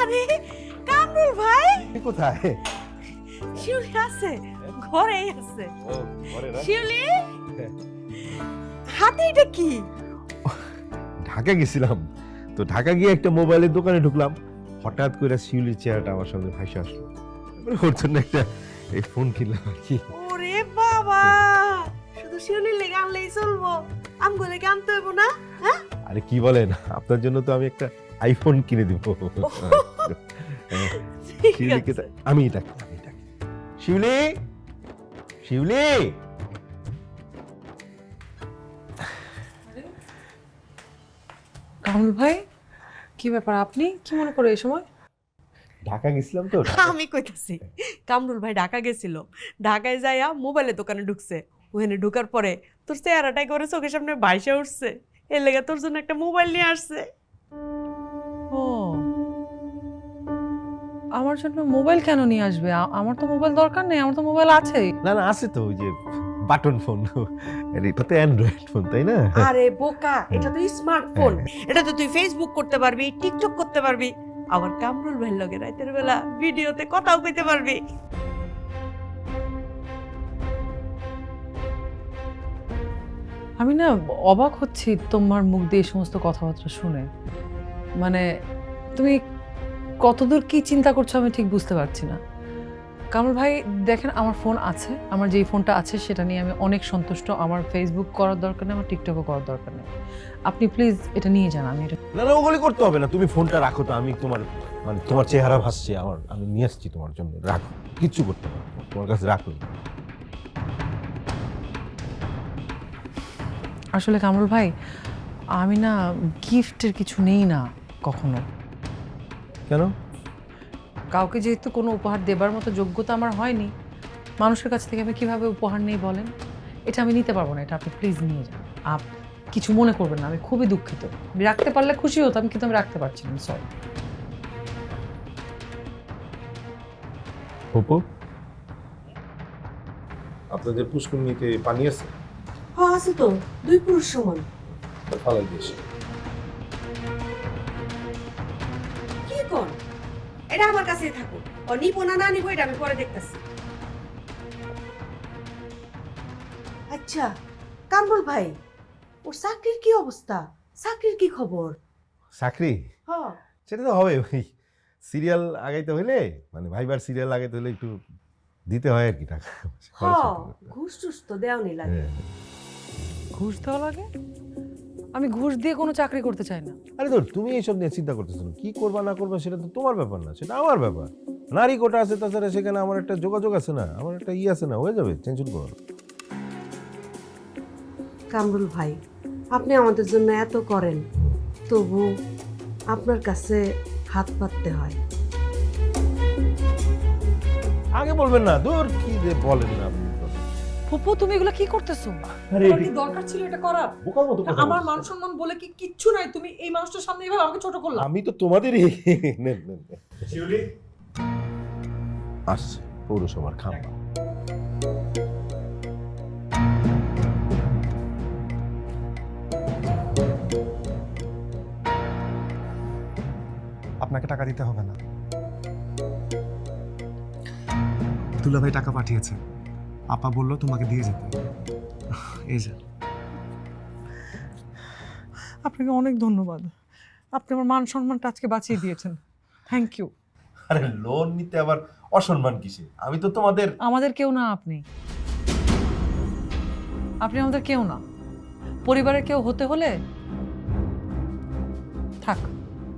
আরে কামরুল ভাই। কোথায়? শিউলি আছে ঘরেই আছে। শিউলি হাতে এটা কি? ঢাকা গেছিলাম। তো ঢাকা গিয়ে একটা মোবাইলের দোকানে ঢুকলাম। হঠাৎ করে শিউলির চেহারাটা আমার সামনে ভাসে আসলো। ওর জন্য একটা এই ফোন কিনলাম আর কি। ওরে বাবা শুধু শিউলির লেগে আনলেই চলবো। আমগো লেগে আনতে হইব না আরে কি বলেন আপনার জন্য তো আমি একটা আইফোন কিনে দিব। হ্যাঁ, শিউলিকে আমি ডাকি আমি ডাকি শিউলি! শিউলি! কামরুল ভাই কি ব্যাপার আপনি? কি মনে করে এই সময়? ঢাকা গেছিলাম তো আমি কইতাছি কামরুল ভাই ঢাকা গেছিল। ঢাকায় যাইয়া মোবাইলের দোকানে ঢুকছে। ওখানে ঢুকার পরে তোর চেহারাটাই করে চোখের সামনে বাইসে উঠছে। এর লেগে তোর জন্য একটা মোবাইল নিয়ে আসছে। আমার জন্য মোবাইল কেন নিয়ে আসবে? আ- আমার তো মোবাইল দরকার নেই আমার তো মোবাইল আছেই। না না আছে তো ওই যে বাটন ফোন। এটা তো অ্যান্ড্রয়েড ফোন তাই না? আরে বোকা এটা তো স্মার্টফোন। এটা তো তুই ফেসবুক করতে পারবি টিকটক করতে পারবি আবার কামরুল ভাইয়ের লগে রাতের বেলা ভিডিওতে কথাও কইতে পারবি। আমি না অবাক হচ্ছি তোমার মুখ দিয়ে এই সমস্ত কথাবার্তা শুনে। মানে তুমি কতদূর কি চিন্তা করছ আমি ঠিক বুঝতে পারছি না। কামরুল ভাই দেখেন আমার ফোন আছে আমার যেই ফোনটা আছে সেটা নিয়ে আমি অনেক সন্তুষ্ট আমার ফেসবুক করার দরকার নেই আমার টিকটকও করার দরকার নেই। আপনি প্লিজ এটা নিয়ে যান আমি এটা না না ওগুলি করতে হবে না তুমি ফোনটা রাখো তো আমি তোমার মানে তোমার চেহারা ভাসছে আমার আমি নিয়ে আসছি তোমার জন্য রাখো কিচ্ছু করতে পারব না, তোমার কাছে রাখো। আসলে কামরুল ভাই আমি না গিফটের কিছু নেই না কখনো কেন? কাউকে যেহেতু কোনো উপহার দেবার মতো যোগ্যতা আমার হয়নি মানুষের কাছ থেকে আমি কীভাবে উপহার নেই বলেন? এটা আমি নিতে পারব না এটা আপনি প্লিজ নিয়ে যান। আপ কিছু মনে করবেন না আমি খুবই দুঃখিত। আমি রাখতে পারলে খুশি হতাম কিন্তু আমি রাখতে পারছি না সরি হপু আপনাদের পুষ্করণীতে পানি আছে? হ্যাঁ আছে তো দুই পুরুষ সমান। ফালাই দিয়েছে এটা আমার কাছেই থাকো। ও নিবো না না নিবো এটা আমি পরে দেখতেছি। আচ্ছা কামরুল ভাই ওর চাকরির কি অবস্থা? চাকরির কি খবর? চাকরি? হ্যাঁ সেটা তো হবে ওই সিরিয়াল আগাইতে হইলে মানে ভাইবার সিরিয়াল আগাইতে হলে একটু দিতে হয় আর কি টাকা হ্যাঁ। ঘুষ টুস তো দেওয়ানি লাগে। হ্যাঁ। ঘুষ দেওয়া লাগে? আমি ঘুষ দিয়ে কোনো চাকরি করতে চাই না। আরে ধর তুমি এইসব নিয়ে চিন্তা করতেছো না। কি করবা না করবা সেটা তো তোমার ব্যাপার না সেটা আমার ব্যাপার। নারী কোটা আছে তাছাড়া সেখানে আমার একটা যোগাযোগ আছে না আমার একটা ই আছে না হয়ে যাবে টেনশন করো না। কামরুল ভাই আপনি আমাদের জন্য এত করেন তবু আপনার কাছে হাত পাততে হয়। আগে বলবেন না দূর কি যে বলেন না আপনি। ফুপু তুমি এগুলো কি করতেছো? আরে তোমার কি দরকার ছিল এটা করার? বোকার মতো কথা আমার মান সম্মান বলে কি কিচ্ছু নাই তুমি এই মানুষটার সামনে এইভাবে আমাকে ছোট করলা? আমি তো তোমাদেরই নেন নেন নেন। আসছে পৌরসভার খাম্বা আপনাকে টাকা দিতে হবে না। দুলাভাই টাকা পাঠিয়েছে। আপা বলল তোমাকে দিয়ে যেতে। এই যে। আপনাকে অনেক ধন্যবাদ। আপনি আমার মান সম্মানটা আজকে বাঁচিয়ে দিয়েছেন। থ্যাংক ইউ আরে লোন নিতে আবার অসম্মান কিসে আমি তো তোমাদের আমাদের কেউ না আপনি। আপনি আমাদের কেউ না। পরিবারের কেউ হতে হলে থাক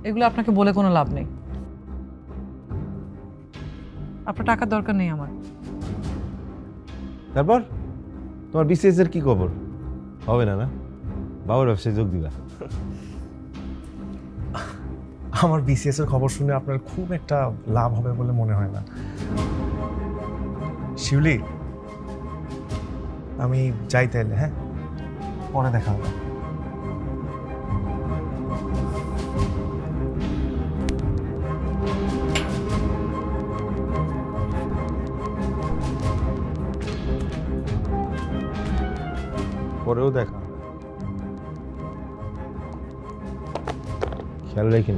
এগুলো আপনাকে বলে কোনো লাভ নেই। আপনার টাকার দরকার নেই আমার। তারপর? তোমার বিসিএস এর কি খবর? হবে না না? বাবার ব্যবসায় যোগ দিবা। আমার বিসিএস এর খবর শুনে আপনার খুব একটা লাভ হবে বলে মনে হয় না। শিউলি, আমি যাই তাইলে হ্যাঁ? পরে দেখা হবে। পরেও দেখা। খেয়াল রেখেন